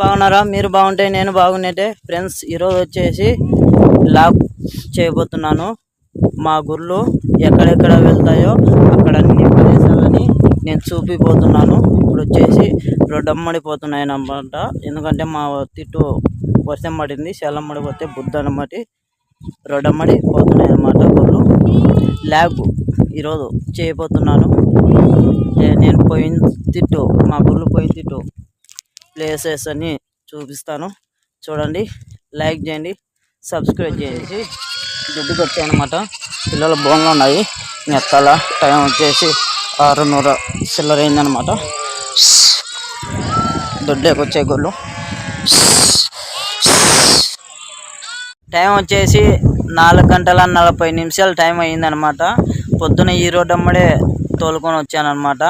బాగున్నారా? మీరు బాగుంటే నేను బాగున్నట్టే ఫ్రెండ్స్ ఈరోజు వచ్చేసి లాగ్ చేయబోతున్నాను. మా గుళ్ళు ఎక్కడెక్కడ వెళ్తాయో అక్కడ అన్ని ప్రదేశాలని నేను చూపిపోతున్నాను ఇప్పుడు వచ్చేసి రొడ్డమ్మడిపోతున్నాయి అన్నమాట ఎందుకంటే మా తిట్టు వర్షం పడింది శేలమ్మడి పోతే బుద్ధ బట్టి రొడ్డమ్మడి పోతున్నాయి అన్నమాట గుళ్ళు. ల్యాబ్ ఈరోజు చేయబోతున్నాను. నేను పోయిన తిట్టు మా గుర్లు పోయిన తిట్టు. ప్లేసెస్ అని చూపిస్తాను. చూడండి లైక్ చేయండి సబ్స్క్రైబ్ చేసి దుడ్డుకి వచ్చాయన్నమాట పిల్లల బోన్లు ఉన్నాయి. నెత్తాల టైం వచ్చేసి ఆరున్నర చిల్లర అయిందనమాట దొడ్డేకి వచ్చే గొల్లు టైం వచ్చేసి నాలుగు గంటల నలభై నిమిషాలు టైం అయిందనమాట పొద్దున ఈ రోడ్డు అమ్మడే తోలుకొని వచ్చానమాట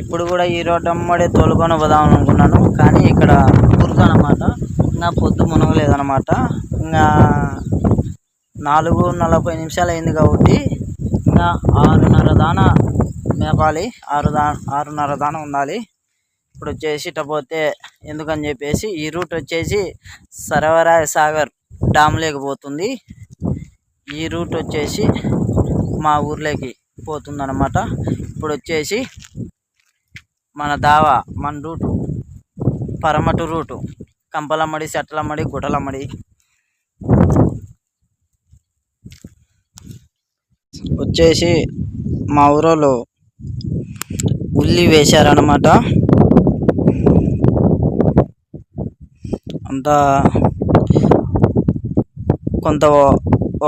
ఇప్పుడు కూడా ఈ రోడ్డు అమ్మడే తోలుకొని పోదాం అనుకున్నాను. కానీ ఇక్కడ కురుకనమాట ఇంకా పొద్దు మునగలేదనమాట ఇంకా నాలుగు నలభై నిమిషాలు అయింది కాబట్టి ఇంకా ఆరున్నర దాన మేపాలి. ఆరు దా ఆరున్నర దాన ఉండాలి. ఇప్పుడు వచ్చేసి పోతే ఎందుకని చెప్పేసి ఈ రూట్ వచ్చేసి సరవరాయ సాగర్ డామ్ పోతుంది. ఈ రూట్ వచ్చేసి మా ఊర్లోకి పోతుందన్నమాట. ఇప్పుడు వచ్చేసి మన దావా మన రూటు పరమటు రూటు కంపలమ్మడి సెట్టలమ్మడి గుటలమ్మడి వచ్చేసి మా ఊరోళ్ళు ఉల్లి వేశారనమాట అంతా కొంత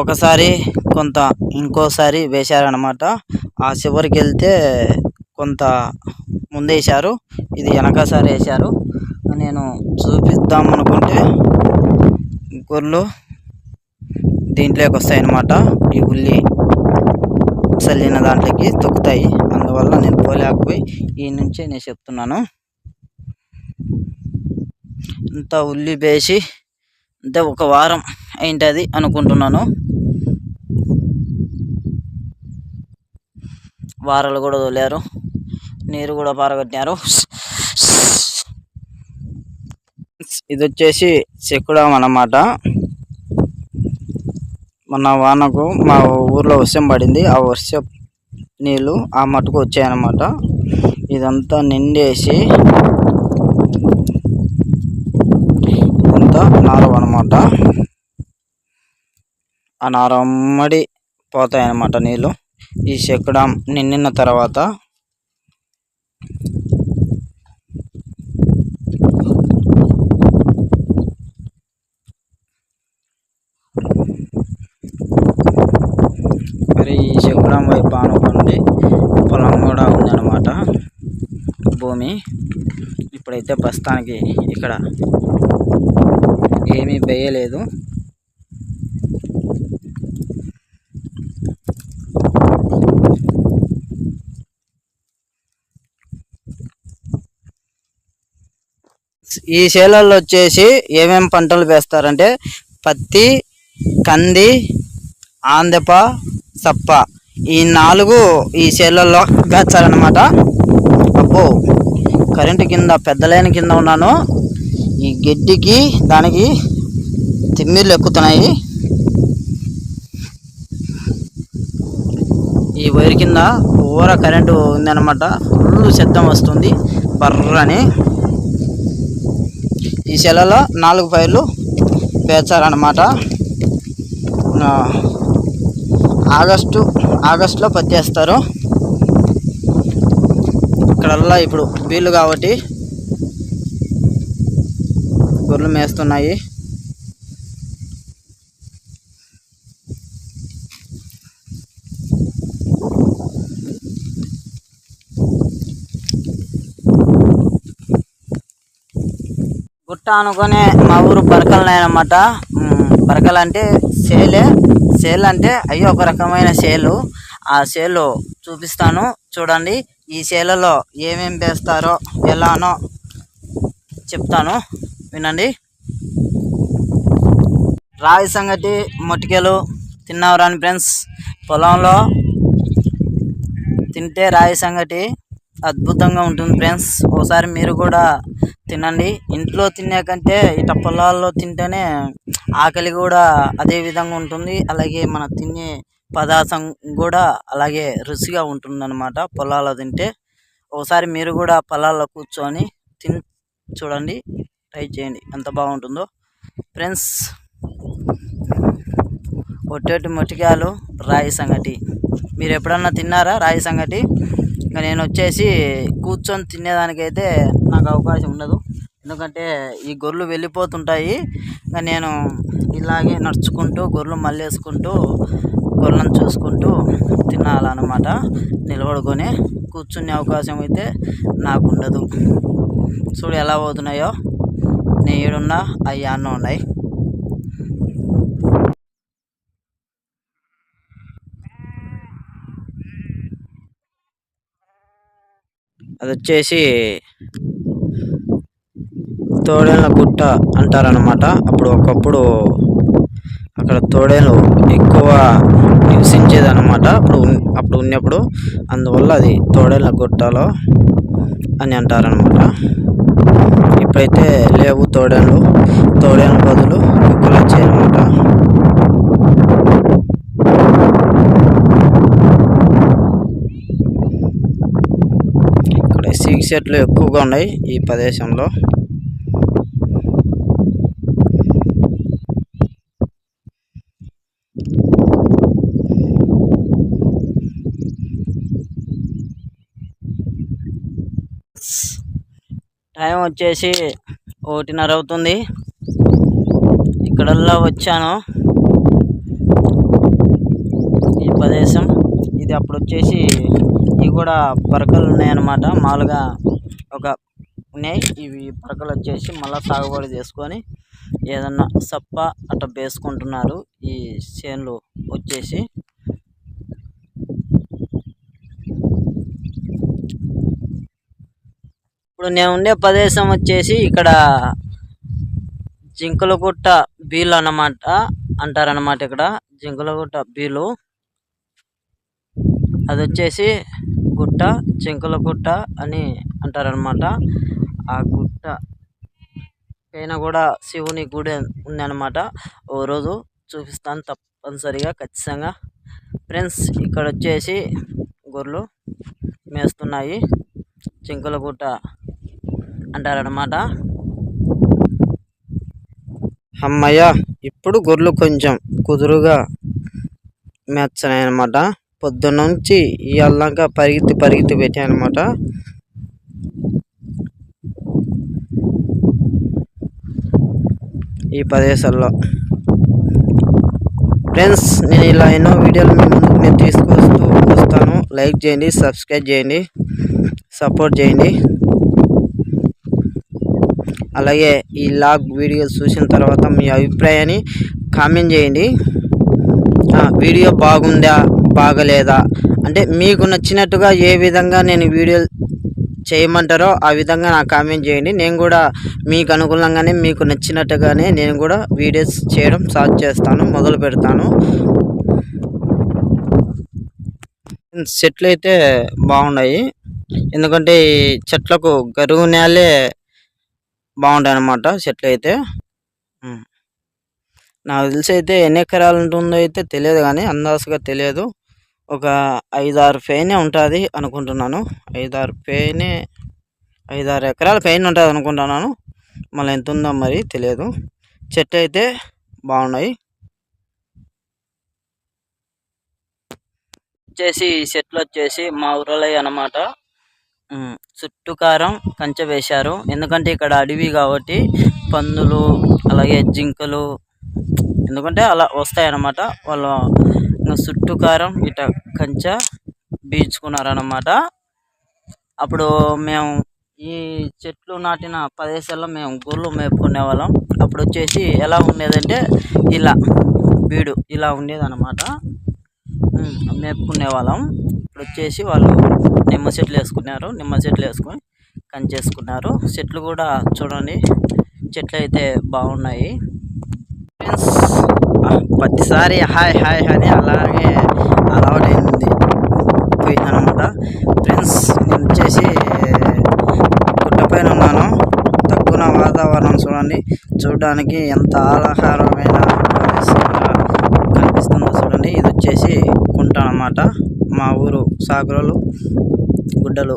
ఒకసారి కొంత ఇంకోసారి వేశారనమాట ఆ చివరికి వెళ్తే కొంత ముందేశారు. ఇది వెనకసారి వేశారు. నేను చూపిద్దాం అనుకుంటే గొర్రెలు దీంట్లోకి వస్తాయన్నమాట ఈ ఉల్లి చల్లిన దాంట్లోకి తొక్కుతాయి. అందువల్ల నేను పోలేకపోయి ఈ నుంచే నేను చెప్తున్నాను. ఇంత ఉల్లి వేసి అంటే ఒక వారం ఏంటది అనుకుంటున్నాను. వారలు కూడా తోలారు. నీరు కూడా పారగట్టినారు. ఇది వచ్చేసి చెక్కుడం అన్నమాట. మన వానకు మా ఊర్లో వర్షం పడింది. ఆ వర్షం నీళ్ళు ఆ మట్టుకు వచ్చాయన్నమాట. ఇదంతా నిండేసి ఇదంతా నారం అనమాట ఆ నారమ్మడి పోతాయన్నమాట నీళ్ళు. ఈ చెక్కడం నిండిన తర్వాత మరి ఈ చెక్కడం వైపు ఆనుకోండి పొలం కూడా ఉందన్నమాట భూమి. ఇప్పుడైతే ప్రస్తుతానికి ఇక్కడ ఏమీ వేయలేదు. ఈ చేలల్లో వచ్చేసి ఏమేం పంటలు వేస్తారంటే పత్తి కంది ఆందెప సప్ప. ఈ నాలుగు ఈ చేలల్లో వేస్తారనమాట అబ్బో కరెంటు కింద పెద్ద లైన్ కింద ఉన్నాను. ఈ గడ్డికి దానికి తిమ్మిర్లు ఎక్కుతున్నాయి. ఈ వైర్ కింద ఊర కరెంటు ఉందన్నమాట. ఫుల్ శబ్దం వస్తుంది. బర్రని. ఈ సెలలో నాలుగు పైర్లు పేర్చారనమాట ఆ, ఆగస్టు ఆగస్టులో పత్తిస్తారు ఇక్కడల్లా ఇప్పుడు వీళ్ళు కాబట్టి గొర్రెలు మేస్తున్నాయి. గుట్ట అనుకునే మా ఊరు బరకలనమాట బరకలు అంటే సేలే. సేల్ అంటే అయ్యో ఒక రకమైన సేలు. ఆ సేలు చూపిస్తాను. చూడండి ఈ సేలలో ఏమేం వేస్తారో ఎలానో చెప్తాను. వినండి. రాయి సంగటి మొటికెలు తిన్నావురాని ఫ్రెండ్స్ పొలంలో తింటే రాయి సంగటి అద్భుతంగా ఉంటుంది ఫ్రెండ్స్. ఒకసారి మీరు కూడా తినండి. ఇంట్లో తినే కంటే ఇట పొలాల్లో తింటేనే ఆకలి కూడా అదే విధంగా ఉంటుంది. అలాగే మన తినే పదార్థం కూడా అలాగే రుచిగా ఉంటుందన్నమాట పొలాల్లో తింటే. ఒకసారి మీరు కూడా పొలాల్లో కూర్చొని తిని చూడండి ట్రై చేయండి ఎంత బాగుంటుందో. ఫ్రెండ్స్ ఒట్టేటి మొట్టికాయలు రాయి సంగటి. మీరు ఎప్పుడన్నా తిన్నారా రాయి సంగటి? ఇంకా నేను వచ్చేసి కూర్చొని తినేదానికైతే నాకు అవకాశం ఉండదు. ఎందుకంటే ఈ గొర్రెలు వెళ్ళిపోతుంటాయి. ఇంకా నేను ఇలాగే నడుచుకుంటూ గొర్రెలు మళ్ళేసుకుంటూ గొర్రెలను చూసుకుంటూ తినాలన్నమాట. నిలబడుకొని కూర్చునే అవకాశం అయితే నాకు ఉండదు చూడు ఎలా పోతున్నాయో. నేను ఏడున్నా అవి అన్న ఉన్నాయి. అది వచ్చేసి తోడేళ్ళ గుట్ట అంటారనమాట అప్పుడు ఒకప్పుడు అక్కడ తోడేలు ఎక్కువ నివసించేది అనమాట అప్పుడు ఉన్- అప్పుడు ఉన్నప్పుడు అందువల్ల అది తోడేళ్ళ గుట్టలో అని అంటారనమాట ఇప్పుడైతే లేవు తోడేళ్ళు. తోడేళ్ళ బదులు కుక్కలు వచ్చాయన్నమాట. అనమాట షెడ్లు ఎక్కువగా ఉన్నాయి ఈ ప్రదేశంలో. టైం వచ్చేసి ఒకటిన్నర అవుతుంది. ఇక్కడల్లా వచ్చాను. ఈ ప్రదేశం. ఇది అప్పుడు వచ్చేసి ఇవి కూడా పరకలు ఉన్నాయన్నమాట మామూలుగా ఒక ఉన్నాయి. ఇవి పరకలు వచ్చేసి మళ్ళీ సాగుబడి చేసుకొని ఏదన్నా సప్ప అట్లా వేసుకుంటున్నారు. ఈ చేనులు వచ్చేసి. ఇప్పుడు నేను ఉండే ప్రదేశం వచ్చేసి ఇక్కడ జింకలగుట్ట బీలు అన్నమాట అంటారన్నమాట ఇక్కడ. జింకలగుట్ట బీలు అది వచ్చేసి గుట్ట చెంకుల గుట్ట అని అంటారనమాట ఆ గుట్ట పైన కూడా శివుని గుడి ఉందన్నమాట. ఓ రోజు చూపిస్తాను తప్పనిసరిగా ఖచ్చితంగా. ఫ్రెండ్స్ ఇక్కడ వచ్చేసి గొర్రెలు మేస్తున్నాయి. చెంకుల గుట్ట అంటారనమాట అమ్మయ్య ఇప్పుడు గొర్రెలు కొంచెం కుదురుగా మేస్తున్నాయి అనమాట పొద్దున్న నుంచి పరిగెత్తి పరిగెత్తి పెట్టాను అనమాట ఈ ప్రదేశాల్లో. ఫ్రెండ్స్ నేను ఇలా ఎన్నో వీడియోలు మీ ముందుకు నేను తీసుకొస్తూ వస్తాను. లైక్ చేయండి సబ్స్క్రైబ్ చేయండి సపోర్ట్ చేయండి. అలాగే ఈ లాగ్ వీడియో చూసిన తర్వాత మీ అభిప్రాయాన్ని కామెంట్ చేయండి. వీడియో బాగుందా? బాగలేదా? అంటే మీకు నచ్చినట్టుగా ఏ విధంగా నేను వీడియో చేయమంటారో ఆ విధంగా నాకు కామెంట్ చేయండి. నేను కూడా మీకు అనుకూలంగానే మీకు నచ్చినట్టుగానే నేను కూడా వీడియోస్ చేయడం స్టార్ట్ చేస్తాను మొదలు పెడతాను. చెట్లు అయితే బాగున్నాయి. ఎందుకంటే ఈ చెట్లకు గరువు నేలే బాగుంటాయి అన్నమాట చెట్లు అయితే నాకు తెలిసి అయితే ఎన్ని ఎకరాలు ఉంటుందో అయితే తెలియదు కానీ అందాసుగా తెలియదు. ఒక ఐదారు పైనే ఉంటుంది అనుకుంటున్నాను. ఐదారు పైనే ఐదారు ఎకరాల పైన ఉంటుంది అనుకుంటున్నాను. మళ్ళీ ఎంత ఉందో మరి తెలియదు. చెట్లు అయితే బాగున్నాయి. వచ్చేసి చెట్లు వచ్చేసి మా ఊరలే అన్నమాట. చుట్టూ కారం కంచె వేశారు. ఎందుకంటే ఇక్కడ అడవి కాబట్టి పందులు అలాగే జింకలు ఎందుకంటే అలా వస్తాయి అన్నమాట వాళ్ళు ఇంకా చుట్టూ కారం ఇట కంచె బీచుకున్నారనమాట అప్పుడు మేము ఈ చెట్లు నాటిన ప్రదేశాల్లో మేము గొర్రెలు మేపుకునే వాళ్ళం అప్పుడు వచ్చేసి ఎలా ఉండేదంటే ఇలా బీడు ఇలా ఉండేదన్నమాట. మేపుకునే వాళ్ళం ఇప్పుడు వచ్చేసి వాళ్ళు నిమ్మ చెట్లు వేసుకున్నారు. నిమ్మ చెట్లు వేసుకొని కంచేసుకున్నారు చెట్లు కూడా చూడండి చెట్లు అయితే బాగున్నాయి. ఫ్రెండ్స్ ప్రతిసారి హాయ్ హాయ్ అని అలాగే అలవాటైంది అనమాట ఫ్రెండ్స్ నేను వచ్చేసి గుట్టపైన ఉన్నాను తక్కువ వాతావరణం చూడండి. చూడడానికి ఎంత ఆహ్లాదకరమైన కనిపిస్తుందో చూడండి. ఇది వచ్చేసి కుంట అనమాట మా ఊరు సాగులలో గుడ్డలు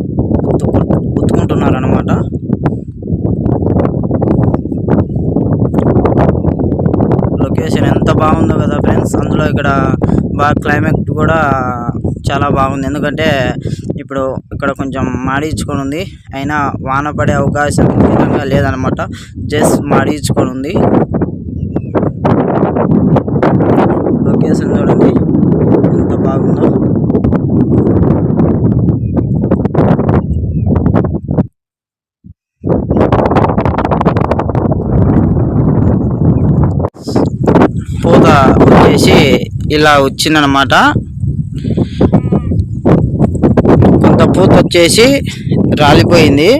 ఉత్తుకుంటున్నారు ఉతుకుంటున్నారనమాట బాగుందో కదా ఫ్రెండ్స్? అందులో ఇక్కడ బాగా క్లైమేట్ కూడా చాలా బాగుంది. ఎందుకంటే ఇప్పుడు ఇక్కడ కొంచెం మాడించుకొని ఉంది అయినా వాన పడే అవకాశం లేదనమాట. జస్ట్ మాడించుకొని ఉంది లొకేషన్ చూడండి ఎంత బాగుందో పూత వచ్చేసి ఇలా వచ్చిందనమాట కొంత పూత వచ్చేసి రాలిపోయింది.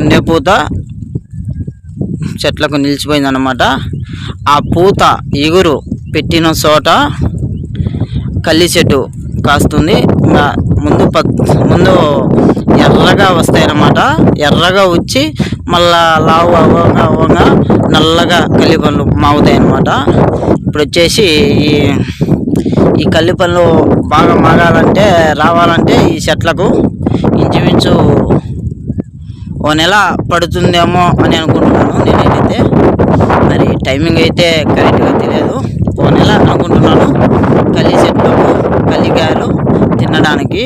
ఉండే పూత చెట్లకు నిలిచిపోయింది అనమాట ఆ పూత ఇగురు పెట్టిన చోట కల్లి చెట్టు కాస్తుంది. ఇంకా ముందు ముందు ఎర్రగా వస్తాయి అన్నమాట ఎర్రగా వచ్చి మళ్ళా లావు అవ్వగా అవ్వంగా నల్లగా కల్లి పళ్ళు మాగుతాయి అన్నమాట. ఇప్పుడు వచ్చేసి ఈ ఈ కల్లి పళ్ళు బాగా మాగాలంటే రావాలంటే ఈ చెట్లకు ఇంచుమించు ఓ నెల పడుతుందేమో అని అనుకుంటున్నాను నేనైతే. మరి టైమింగ్ అయితే కరెక్ట్గా తెలియదు. ఓ నెల అనుకుంటున్నాను కల్లి చెట్లకు కల్లికాయలు తినడానికి.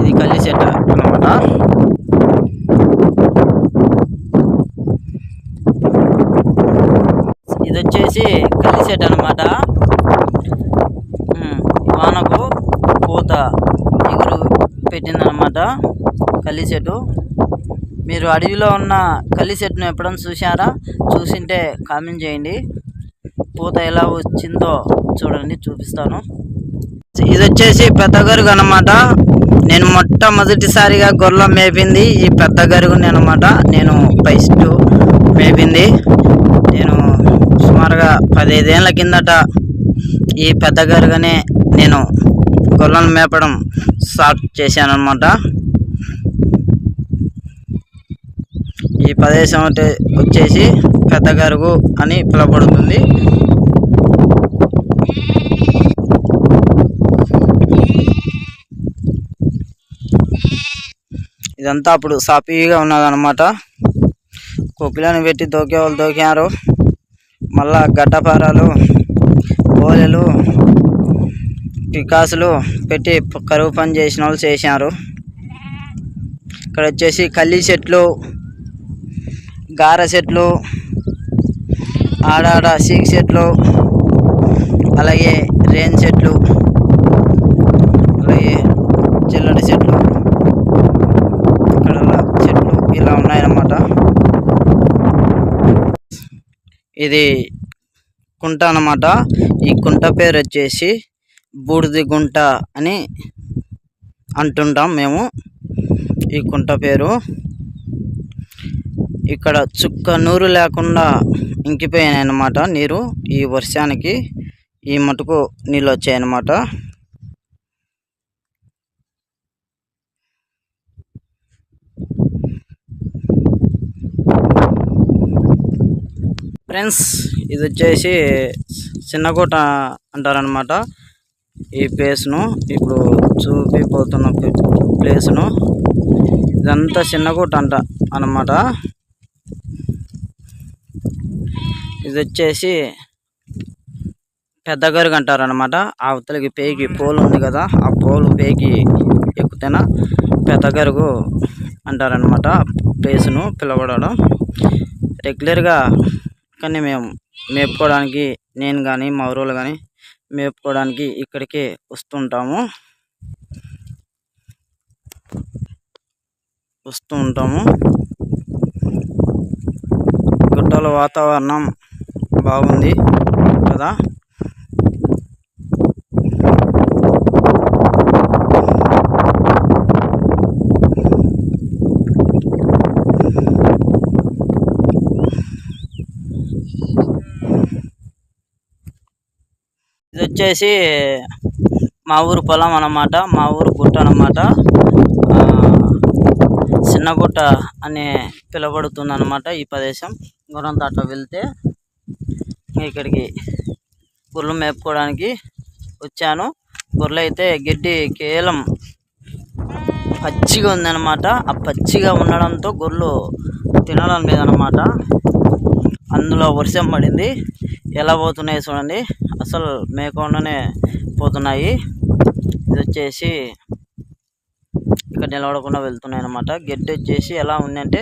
ఇది కల్లి చెట్టు అనమాట ఇది వచ్చేసి కల్లి చెట్టు అనమాట వానకు పూత ఎగురు పెట్టిందనమాట కల్లి చెట్టు. మీరు అడవిలో ఉన్న కల్లి చెట్టును ఎప్పుడైనా చూసారా చూసింటే కామెంట్ చేయండి. పూత ఎలా వచ్చిందో చూడండి చూపిస్తాను. ఇది వచ్చేసి పెద్ద గరుగు అనమాట నేను మొట్టమొదటిసారిగా గొర్రెల మేపింది ఈ పెద్ద గరుగుని అనమాట నేను ఫస్ట్ మేపింది. సుమారుగా పదిహేదేళ్ళ కిందట ఈ పెద్ద గరుగనే నేను గొర్రెలను మేపడం స్టార్ట్ చేశాను అనమాట ఈ ప్రదేశం అంటే వచ్చేసి పెద్ద గరుగు అని పిలువబడుతుంది. ఇదంతా అప్పుడు సాఫీగా ఉన్నదన్నమాట. కొక్కిలను పెట్టి దోకే వాళ్ళు దోకారు మళ్ళా గడ్డపారాలు ఓలెలు పికాసులు పెట్టి కరువు పని చేసిన వాళ్ళు చేశారు ఇక్కడ వచ్చేసి కల్లి చెట్లు గార చెట్లు ఆడాడ సీక్ చెట్లు అలాగే రేన్ చెట్లు అలాగే చిల్లడి చెట్లు ఇక్కడ చెట్లు ఇలా ఉన్నాయన్నమాట ఇది కుంట అన్నమాట. ఈ కుంట పేరు వచ్చేసి బూడిది గుంట అని అంటుంటాం మేము. ఈ కుంట పేరు. ఇక్కడ చుక్క నూరు లేకుండా ఇంకిపోయాయి అన్నమాట నీరు ఈ వర్షానికి. ఈ మటుకు నీళ్ళు వచ్చాయన్నమాట ఫ్రెండ్స్ ఇది వచ్చేసి చిన్నకోట అంటారనమాట ఈ ప్లేస్ను ఇప్పుడు చూపిపోతున్న ప్లేస్ను ఇదంతా చిన్నకోట అంట అన్నమాట. ఇది వచ్చేసి పెద్ద గరుగు అంటారు అనమాట అవతలకి పేగి పోలు ఉంది కదా ఆ పోలు పేగి ఎక్కుతేనా పెద్ద గరుగు అంటారనమాట ప్లేస్ను పిలవడం. రెగ్యులర్గా కానీ మేము మేపుకోవడానికి నేను కానీ మా ఊరోళ్ళు కానీ మేపుకోవడానికి ఇక్కడికే వస్తుంటాము. వస్తూ ఉంటాము. గుట్టల వాతావరణం బాగుంది కదా ఇది వచ్చేసి మా ఊరు పొలం అన్నమాట మా ఊరు గుట్ట అన్నమాట. చిన్న గుట్ట అని పిలువబడుతుంది అనమాట ఈ ప్రదేశం. గుర్రంతో అట్లా వెళ్తే ఇక్కడికి గొర్రెలు మేపుకోవడానికి వచ్చాను. గొర్రెలు అయితే గడ్డి కేవలం పచ్చిగా ఉందన్నమాట. ఆ పచ్చిగా ఉండడంతో గొర్రెలు తినడం లేదనమాట అందులో వర్షం పడింది. ఎలా పోతున్నాయి చూడండి. అసలు మేకుండానే పోతున్నాయి. ఇది వచ్చేసి ఇక్కడ నిలబడకుండా వెళ్తున్నాయి అనమాట గడ్డి వచ్చేసి ఎలా ఉందంటే